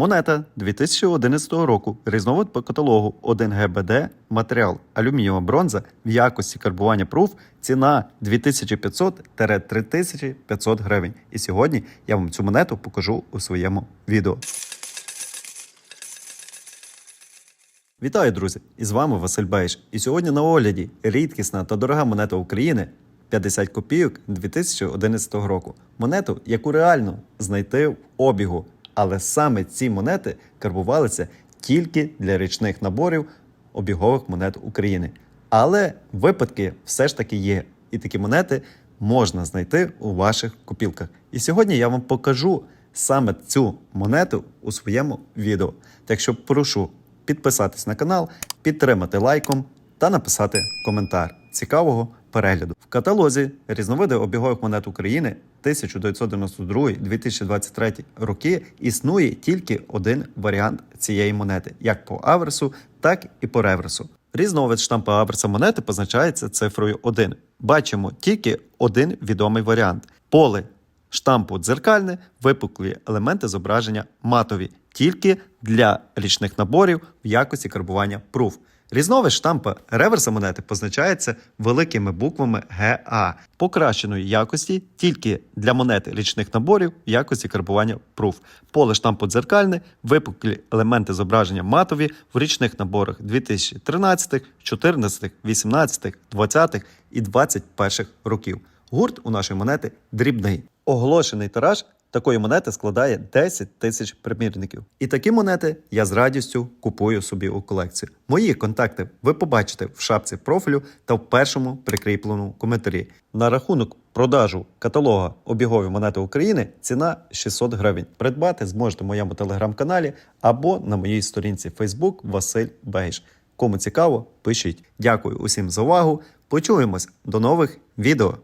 Монета 2011 року. Різновид по каталогу 1 ГБД, матеріал алюмінієва бронза в якості карбування пруф. Ціна 2500-3500 гривень. І сьогодні я вам цю монету покажу у своєму відео. Вітаю, друзі! І з вами Василь Бейш. І сьогодні на огляді рідкісна та дорога монета України 50 копійок 2011 року. Монету, яку реально знайти в обігу. Але саме ці монети карбувалися тільки для річних наборів обігових монет України. Але випадки все ж таки є. І такі монети можна знайти у ваших копілках. І сьогодні я вам покажу саме цю монету у своєму відео. Так що прошу підписатись на канал, підтримати лайком та написати коментар. Цікавого перегляду. В каталозі різновиди обігових монет України 1992-2023 роки існує тільки один варіант цієї монети, як по аверсу, так і по реверсу. Різновид штампа аверса монети позначається цифрою 1. Бачимо тільки один відомий варіант: поле штампу дзеркальне, випуклі елементи зображення матові, тільки для річних наборів в якості карбування пруф. Різновид штампа реверса монети позначається великими буквами ГА покращеної якості тільки для монет річних наборів в якості карбування пруф. Поле штампу дзеркальне, випуклі елементи зображення матові в річних наборах 2013, 14, 18, 20 і 21 років. Гурт у нашої монети дрібний. Оголошений тираж такої монети складає 10 тисяч примірників. І такі монети я з радістю купую собі у колекцію. Мої контакти ви побачите в шапці профілю та в першому прикріпленому коментарі. На рахунок продажу каталога обігові монети України ціна 600 гривень. Придбати зможете в моєму телеграм-каналі або на моїй сторінці Facebook Василь Бейш. Кому цікаво, пишіть. Дякую усім за увагу. Почуємось до нових відео.